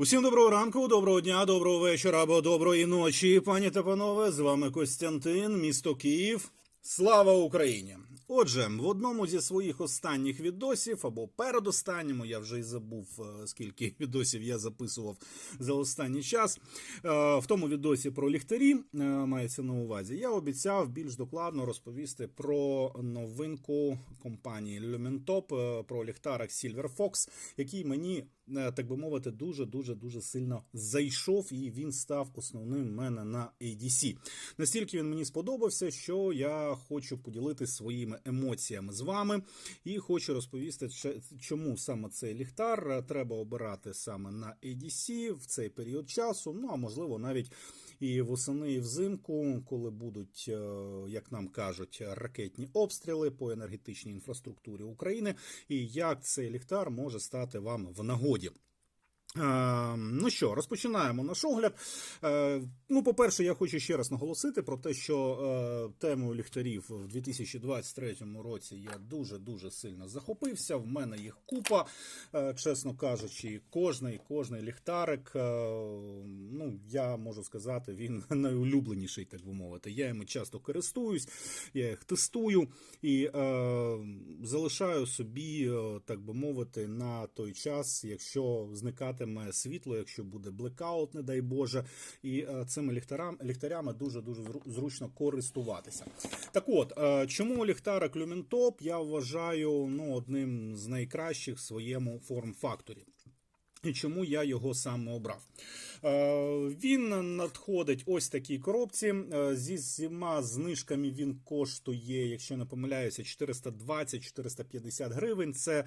Усім доброго ранку, доброго дня, доброго вечора або доброї ночі, пані та панове. З вами Костянтин, місто Київ. Слава Україні! Отже, в одному зі своїх останніх відосів або передостанньому, я вже й забув, е, скільки відосів я записував за останній час. Е, В тому відосі про ліхтарі е, мається на увазі. Я обіцяв більш докладно розповісти про новинку компанії Lumentop, про ліхтарик Silver Fox, який мені, так би мовити, дуже дуже дуже сильно зайшов, і він став основним мене на ADC. Настільки він мені сподобався, що я хочу поділитися своїми емоціями з вами і хочу розповісти, чому саме цей ліхтар е, треба обирати саме на ADC в цей період часу. Ну а можливо навіть і восени, і взимку, коли будуть, е, як нам кажуть, ракетні обстріли по енергетичній інфраструктурі України, і як цей ліхтар може стати вам в нагоді. Е, ну що, розпочинаємо наш огляд. Е, ну, по-перше, я хочу ще раз наголосити про те, що е, темою ліхтарів в 2023 році я дуже-дуже сильно захопився. В мене їх купа, чесно кажучи, кожний, кожний ліхтарик, ну, я можу сказати, він найулюбленіший, так би мовити. Я їми часто користуюсь, я їх тестую і е, залишаю собі, так би мовити, на той час, якщо зникатиме світло, якщо буде блекаут, не дай Боже, і е, цими ліхтарам, ліхтарями дуже дуже зручно користуватися. Так от, е, чому ліхтарик Люмінтоп я вважаю ну, одним з найкращих в своєму форм-факторі. І чому я його саме обрав? Е, Він надходить ось такій коробці. Е, Зі всіма знижками він коштує, якщо не помиляюся, 420-450 гривень. Це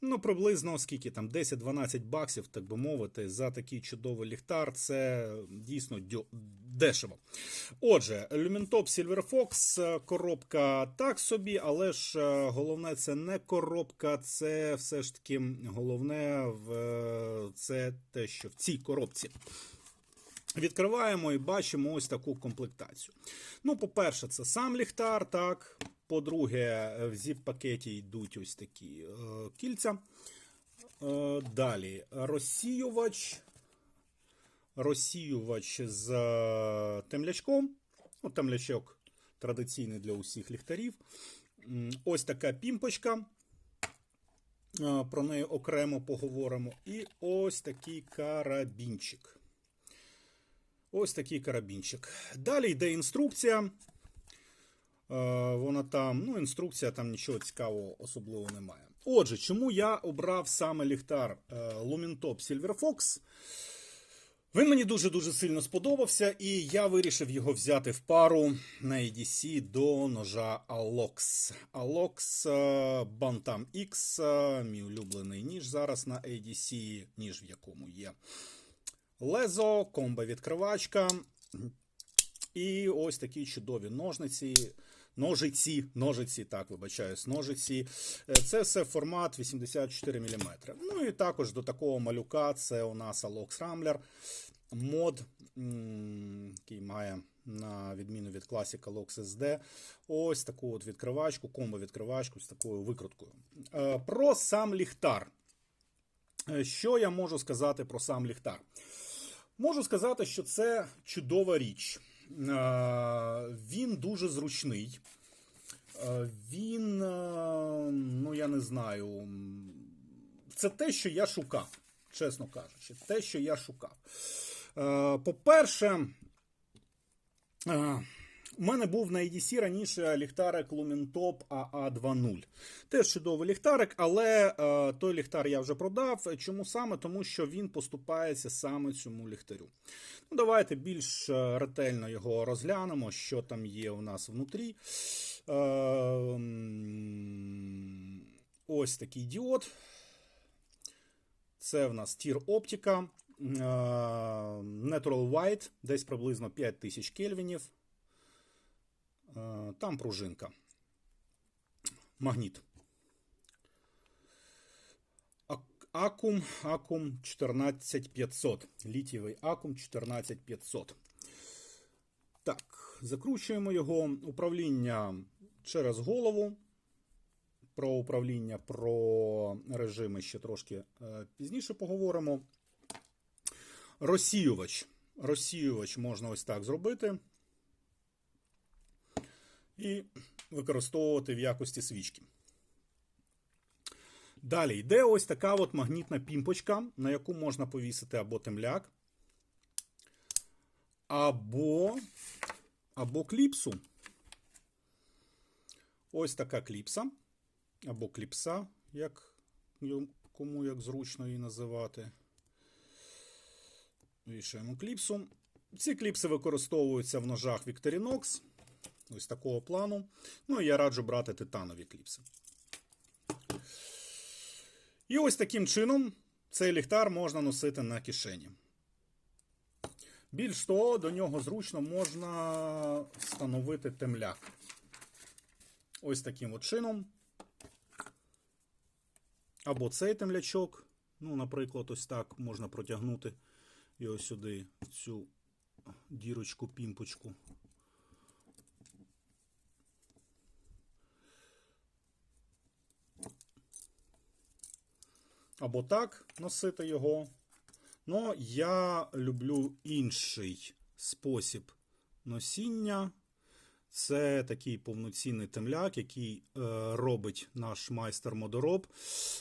ну приблизно скільки там 10-12 баксів, так би мовити, за такий чудовий ліхтар. Це дійсно дешево. Отже, Lumentop Silver Fox, е, коробка так собі, але ж головне це не коробка, це все ж таки головне в це те, що в цій коробці. Відкриваємо і бачимо ось таку комплектацію. Ну, по-перше, це сам ліхтар, так. По-друге, в зіп-пакеті йдуть ось такі е, кільця. Е, далі розсіювач. Розсіювач з е, темлячком. Ну, темлячок традиційний для усіх ліхтарів. Ось така пімпочка. Е, Про неї окремо поговоримо. І ось такий карабінчик. Ось такий карабінчик. Далі йде інструкція. Е, Вона там, ну, інструкція, там нічого цікавого особливо немає. Отже, чому я обрав саме ліхтар е, Lumentop Silver Fox? Він мені дуже-дуже сильно сподобався, і я вирішив його взяти в пару на EDC до ножа Alox. Alox е, Bantam X, мій улюблений ніж зараз на ADC, ніж в якому є лезо, комбо-відкривачка. І ось такі чудові ножниці. Ножиці, ножиці, так, вибачаюсь, ножиці. Е, Це все формат 84 мм. Ну і також до такого малюка це у нас Alox Rambler мод, який має на відміну від Classic Alox SD. Ось таку от відкривачку, комбо-відкривачку з такою викруткою. Е, Про сам ліхтар. Е, Що я можу сказати про сам ліхтар? Можу сказати, що це чудова річ. Е, Він дуже зручний. Е, Він, е, ну я не знаю, це те, що я шукав, чесно кажучи, те, що я шукав. По-перше, у мене був на EDC раніше ліхтарик Lumentop AA20. Теж чудовий ліхтарик, але е, той ліхтар я вже продав. Чому саме? Тому що він поступається саме цьому ліхтарю. Ну, давайте більш е, ретельно його розглянемо, що там є у нас внутрі. Е, Ось такий діод. Це в нас тір оптика. е, Natural White, десь приблизно 5000 кельвінів. Е, Там пружинка. Магніт. Акум, Акум 14500. Літієвий Акум 14500. Так, закручуємо його. Управління через голову. Про управління, про режими ще трошки е, пізніше поговоримо. розсіювач. Розсіювач можна ось так зробити. І використовувати в якості свічки. Далі йде ось така от магнітна пімпочка, на яку можна повісити або темляк, або, або кліпсу. Ось така кліпса, або кліпса, як кому як зручно її називати. Вішаємо кліпсу. Ці кліпси використовуються в ножах Victorinox. Ось такого плану. Ну і я раджу брати титанові кліпси. І ось таким чином цей ліхтар можна носити на кишені. Більш того, до нього зручно можна встановити темляк. Ось таким от чином. Або цей темлячок. Ну, наприклад, ось так можна протягнути його сюди, цю дірочку, Або так носити його. Ну, я люблю інший спосіб носіння. Це такий повноцінний темляк, який е, робить наш майстер модороб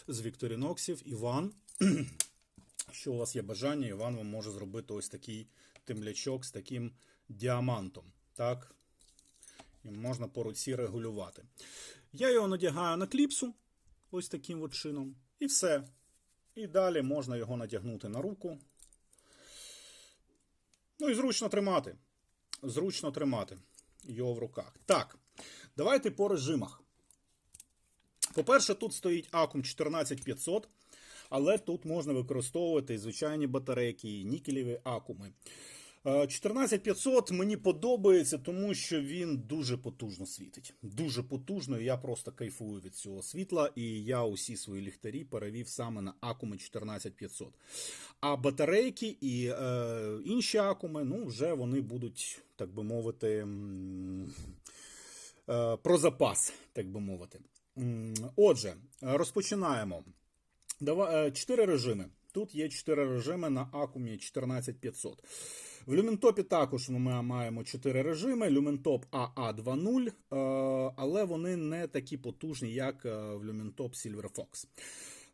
з Вікторіноксів Іван. Якщо у вас є бажання, Іван вам може зробити ось такий темлячок з таким діамантом. Так? І можна по руці регулювати. Я його надягаю на кліпсу, ось таким от чином. І все. І далі можна його надягнути на руку. Ну і зручно тримати. Зручно тримати його в руках. Так, давайте по режимах. По-перше, тут стоїть Акум 14500, але тут можна використовувати звичайні батарейки, і нікелеві акуми. 14500 мені подобається, тому що він дуже потужно світить. Дуже потужно, і я просто кайфую від цього світла. І я усі свої ліхтарі перевів саме на акуми 14500. А батарейки і е, інші акуми, ну, вже вони будуть, так би мовити, е, про запас, так би мовити. Отже, розпочинаємо. Е, чотири режими. Тут є чотири режими на акумі 14500. В Люментопі також ми маємо 4 режими: Люментоп AA20, е, але вони не такі потужні, як е, в Люментоп Silver Fox.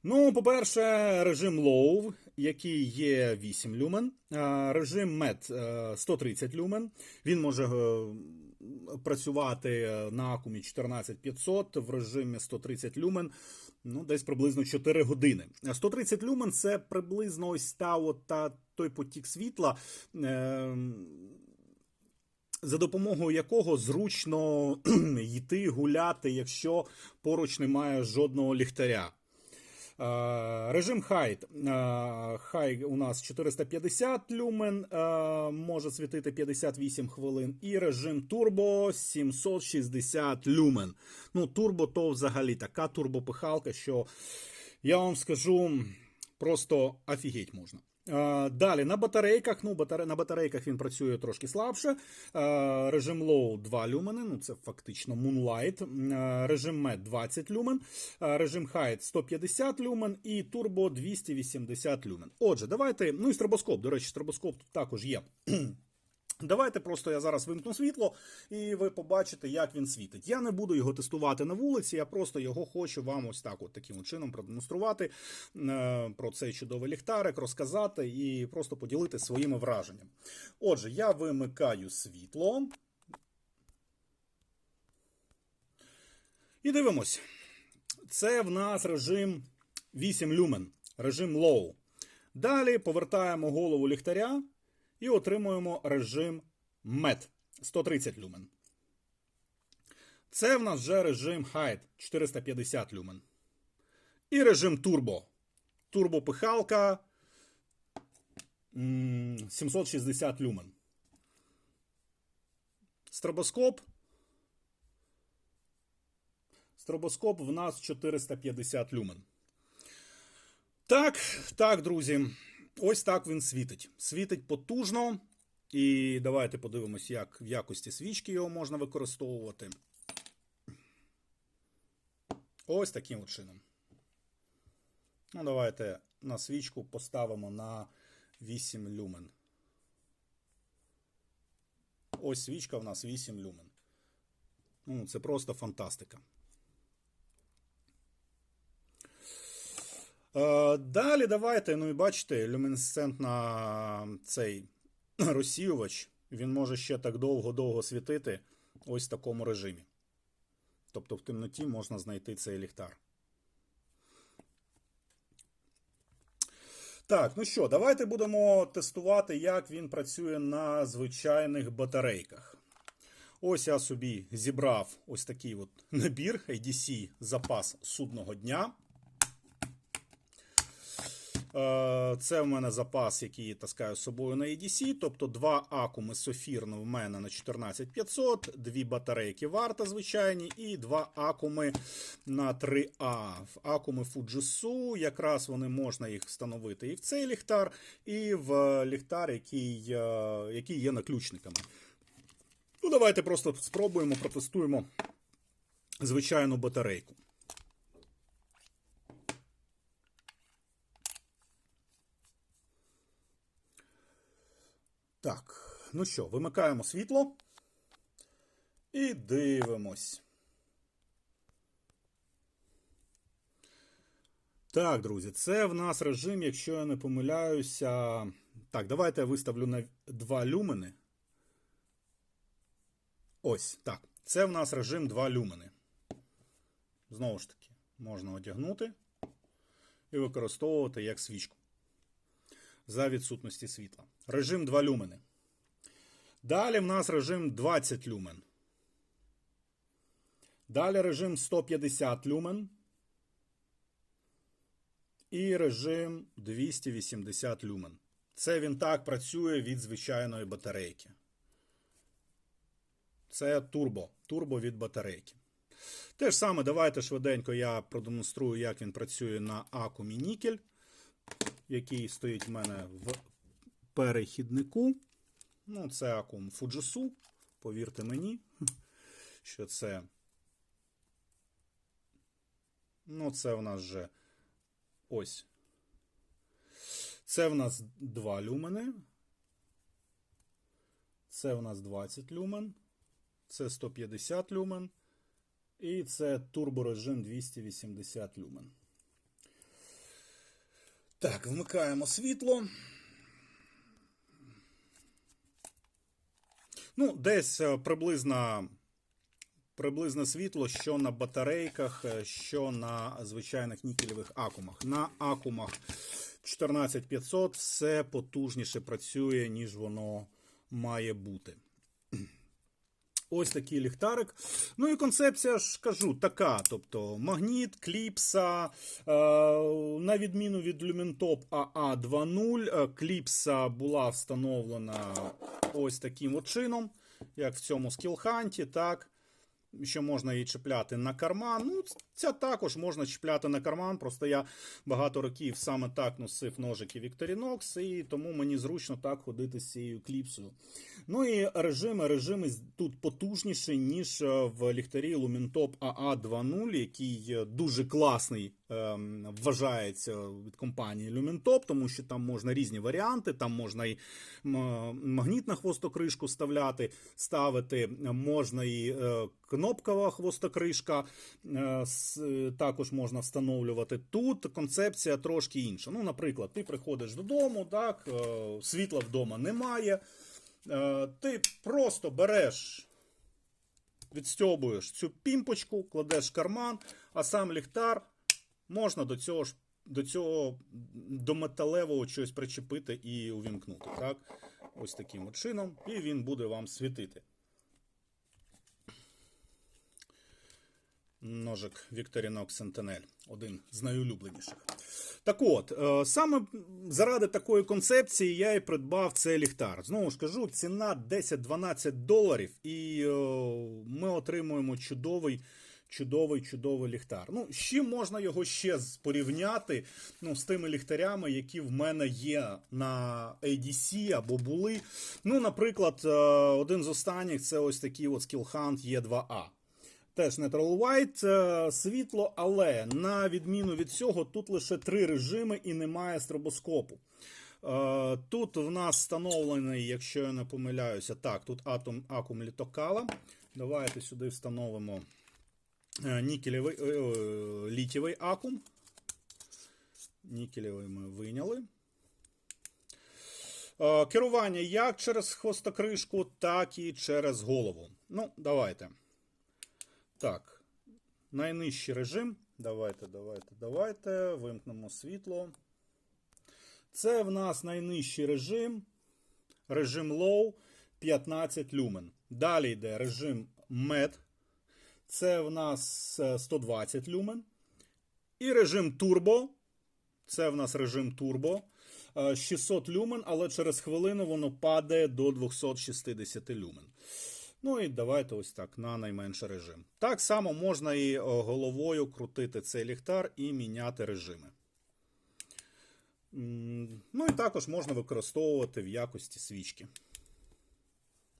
Ну, по-перше, режим Low, який є 8 люмен, е, режим MET 130 люмен. Він може працювати на акумі 14500 в режимі 130 люмен ну, десь приблизно 4 години. 130 люмен це приблизно ось та, от, та той потік світла. Е за допомогою якого зручно йти гуляти, якщо поруч немає жодного ліхтаря. Режим High. High у нас 450 люмен, може світити 58 хвилин. І режим Turbo 760 люмен. Ну, турбо то взагалі така турбопихалка, що я вам скажу, просто офігеть можна. Далі на батарейках. Ну, батаре... На батарейках він працює трошки слабше. Режим Low 2 люмени, ну це фактично Moonlight. Режим MED 20 люмен, режим High 150 люмен і Turbo 280 люмен. Отже, давайте. Ну і стробоскоп. До речі, стробоскоп тут також є. Давайте просто я зараз вимкну світло, і ви побачите, як він світить. Я не буду його тестувати на вулиці, я просто його хочу вам ось так, от таким чином продемонструвати е, про цей чудовий ліхтарик, розказати і просто поділитися своїми враженнями. Отже, я вимикаю світло. І дивимось. Це в нас режим 8 люмен, режим low. Далі повертаємо голову ліхтаря. І отримуємо режим MET 130 люмен. Це в нас вже режим Height 450 люмен. І режим Turbo. Турбопихалка 760 люмен. Стробоскоп. Стробоскоп в нас 450 люмен. Так, так, друзі. Ось так він світить. Світить потужно. І давайте подивимось, як в якості свічки його можна використовувати. Ось таким от чином. Ну, Давайте на свічку поставимо на 8 люмен. Ось свічка в нас 8 люмен. Ну, це просто фантастика. Далі давайте, ну і бачите, люмінесцентна цей розсіювач, він може ще так довго-довго світити ось в такому режимі. Тобто в темноті можна знайти цей ліхтар. Так, ну що, давайте будемо тестувати, як він працює на звичайних батарейках. Ось я собі зібрав ось такий от набір ADC запас судного дня. Е, Це в мене запас, який я таскаю з собою на EDC, тобто два акуми софірно в мене на 14500, дві батарейки варта звичайні, і два акуми на 3А. Акуми Fujitsu, якраз вони можна їх встановити і в цей ліхтар, і в ліхтар, який, е, який є наключниками. Ну, давайте просто спробуємо, протестуємо звичайну батарейку. Так, ну що, вимикаємо світло і дивимось. Так, друзі, це в нас режим, якщо я не помиляюся. Так, давайте я виставлю на 2 люмени. Ось, так. Це в нас режим 2 люмени. Знову ж таки, можна одягнути і використовувати як свічку за відсутності світла. Режим 2 люмени. Далі в нас режим 20 люмен. Далі режим 150 люмен. І режим 280 люмен. Це він так працює від звичайної батарейки. Це турбо. Турбо від батарейки. Те ж саме, давайте швиденько я продемонструю, як він працює на акумі нікель, який стоїть в мене в перехіднику. Ну, це акум Fujitsu. Повірте мені, що це. Ну, це в нас вже ось. Це в нас 2 люмени. Це в нас 20 люмен. Це 150 люмен. І це турборежим 280 люмен. Так, вмикаємо світло. Ну, десь е, приблизно, приблизно світло, що на батарейках, е, що на звичайних нікелевих акумах. На акумах 14500 все потужніше працює, ніж воно має бути. Ось такий ліхтарик. Ну і концепція ж кажу така: тобто магніт, кліпса, е, на відміну від Lumentop AA2.0, е, кліпса була встановлена ось таким от чином, як в цьому скілханті, так. Що можна її чіпляти на карман. Ну, ця також можна чіпляти на карман. Просто я багато років саме так носив ножики Victorinox, і тому мені зручно так ходити з цією кліпсою. Ну і режими, режими тут потужніші, ніж е, в ліхтарі Lumentop AA2.0, який е, дуже класний ем, вважається від компанії Lumentop, тому що там можна різні варіанти, там можна і м- магніт на хвостокришку вставляти, ставити, можна і е, кнопкова хвостокришка, е, е, також можна встановлювати. Тут концепція трошки інша. Ну, наприклад, ти приходиш додому, так, е, світла вдома немає. Ти просто береш, відстьобуєш цю пімпочку, кладеш карман, а сам ліхтар можна до цього ж до цього до металевого щось причепити і увімкнути. Так? Ось таким от чином, і він буде вам світити. Ножик Victorinox Sentinel, один з найулюбленіших. Так от, е, саме заради такої концепції я і придбав цей ліхтар. Знову ж кажу, ціна 10-12 доларів, і е, ми отримуємо чудовий. Чудовий, чудовий ліхтар. Ну, з чим можна його ще порівняти ну, з тими ліхтарями, які в мене є на ADC або були. Ну, наприклад, е, один з останніх це ось такий от Skillhunt E2A. Теж Natural White, е, світло, але на відміну від цього, тут лише три режими і немає стробоскопу. Е, Тут в нас встановлений, якщо я не помиляюся, так, тут атом акум літокала. Давайте сюди встановимо е, нікелевий, літєвий акум. Нікелевий ми виняли. Керування як через хвостокришку, так і через голову. Ну, давайте. Так. Найнижчий режим. Давайте, давайте, давайте. Вимкнемо світло. Це в нас найнижчий режим. Режим Low 15 люмен. Далі йде режим MED. Це в нас е, 120 люмен. І режим Turbo. Це в нас режим Turbo. Е, 600 люмен, але через хвилину воно падає до 260 люмен. Ну і давайте ось так на найменший режим. Так само можна і е, головою крутити цей ліхтар і міняти режими. Ну і також можна використовувати в якості свічки.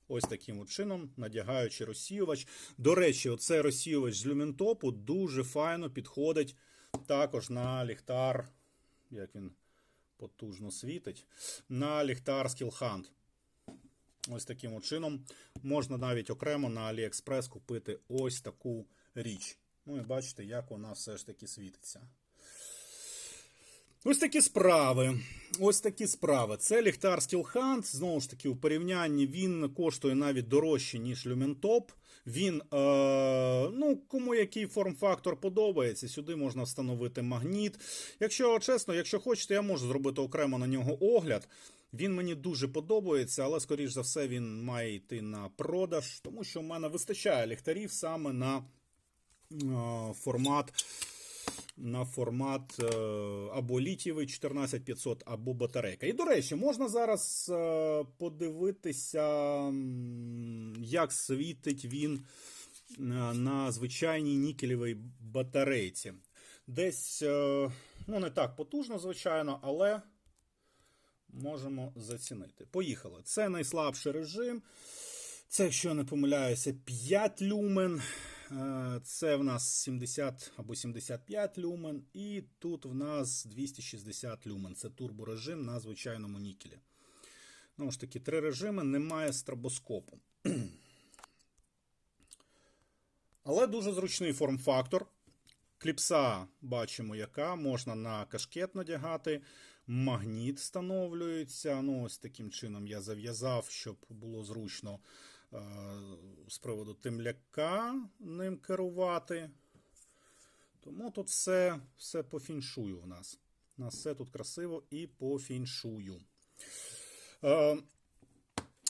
Ось таким от чином, надягаючи розсіювач. До речі, оцей розсіювач з люмінтопу дуже файно підходить також на ліхтар, як він потужно світить, на ліхтар Skillhunt. Ось таким чином можна навіть окремо на AliExpress купити ось таку річ. Ну і бачите, як вона все ж таки світиться. Ось такі справи. Ось такі справи. Це ліхтар Stillhand. Знову ж таки, у порівнянні він коштує навіть дорожче, ніж Lumentop. Він, е, ну, кому який форм-фактор подобається, сюди можна встановити магніт. Якщо чесно, якщо хочете, я можу зробити окремо на нього огляд. Він мені дуже подобається, але, скоріш за все, він має йти на продаж, тому що в мене вистачає ліхтарів саме на е, формат на формат е, або літієвий 14500, або батарейка. І, до речі, можна зараз е, подивитися, як світить він на звичайній нікелевій батарейці. Десь, ну, не так потужно, звичайно, але можемо зацінити. Поїхали. Це найслабший режим. Це, якщо я не помиляюся, 5 люмен. Е, Це в нас 70 або 75 люмен. І тут в нас 260 люмен. Це турборежим на звичайному нікелі. Ну ж таки, три режими, немає стробоскопу. Але дуже зручний форм-фактор. Кліпса бачимо, яка можна на кашкет надягати. Магніт встановлюється. Ну, ось таким чином я зав'язав, щоб було зручно е, з приводу темляка ним керувати. Тому тут все, все по фіншую в нас. У нас все тут красиво і по фіншую.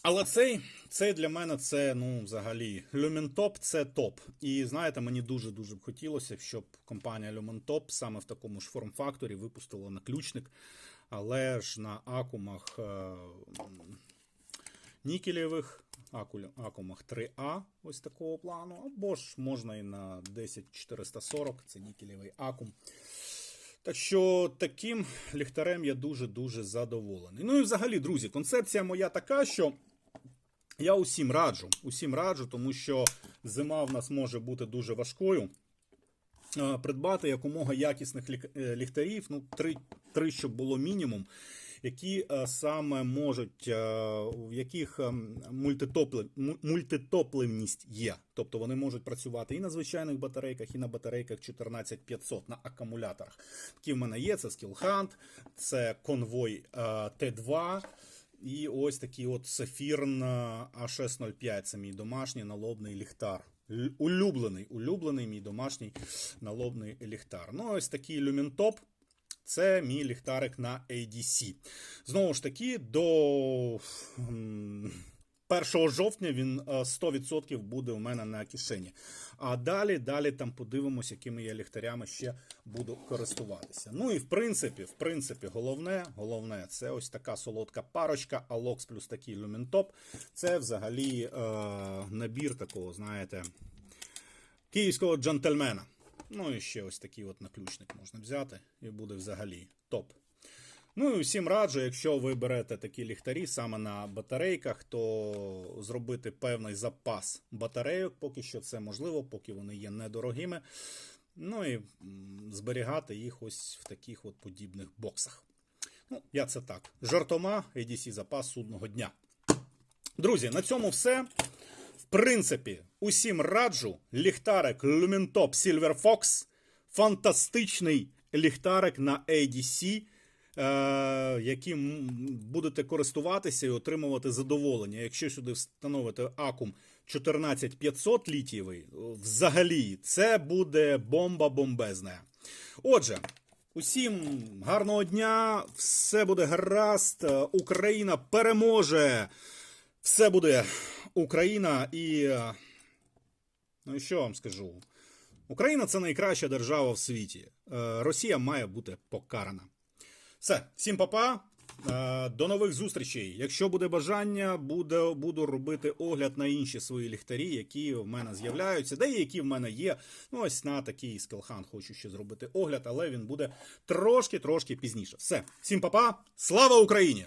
Але цей, цей для мене це ну, взагалі Lumentop це топ. І знаєте, мені дуже-дуже б хотілося, щоб компанія Lumentop саме в такому ж форм-факторі випустила наключник, але ж на акумах е, нікелєвих, акумах 3А, ось такого плану, або ж можна і на 10440, це нікелєвий акум. Так що таким ліхтарем я дуже-дуже задоволений. Ну і взагалі, друзі, концепція моя така, що я усім раджу, усім раджу, тому що зима в нас може бути дуже важкою. Е, Придбати якомога якісних е, ліхтарів, ну, три, три, щоб було мінімум, які е, саме можуть, е, в яких ем, мультитопливність є. Тобто вони можуть працювати і на звичайних батарейках, і на батарейках 14500 на акумуляторах. Такі в мене є: це Skillhunt, це конвой е, Т2. І ось такий от Сафірн А605. Це мій домашній налобний ліхтар. Улюблений, улюблений мій домашній налобний ліхтар. Ну, ось такий люмінтоп. Це мій ліхтарик на ADC. Знову ж таки, до 1 жовтня він е, 100% буде у мене на кишені. А далі, далі там подивимося, якими я ліхтарями ще буду користуватися. Ну і в принципі, в принципі, головне, головне, це ось така солодка парочка, Alox плюс такий люмінтоп. Це взагалі е, набір такого, знаєте, київського джентльмена. Ну і ще ось такий от наключник можна взяти, і буде взагалі топ. Ну і всім раджу, якщо ви берете такі ліхтарі саме на батарейках, то зробити певний запас батарейок, поки що це можливо, поки вони є недорогими. Ну і зберігати їх ось в таких от подібних боксах. Ну, я це так. Жартома ADC запас судного дня. Друзі, на цьому все. В принципі, усім раджу. Ліхтарик Lumintop Silver Fox. Фантастичний ліхтарик на ADC, яким будете користуватися і отримувати задоволення. Якщо сюди встановите акум 14500 літієвий, взагалі це буде бомба бомбезна. Отже, усім гарного дня, все буде гаразд, е, Україна переможе. Все буде Україна і. е, Ну і що вам скажу? Україна це найкраща держава в світі. Е, Росія має бути покарана. Все, всім папа. -па. До нових зустрічей. Якщо буде бажання, буде, буду робити огляд на інші свої ліхтарі, які в мене з'являються, деякі в мене є. Ну, ось на такий скелхан хочу ще зробити огляд, але він буде трошки-трошки пізніше. Все, всім папа. Слава Україні!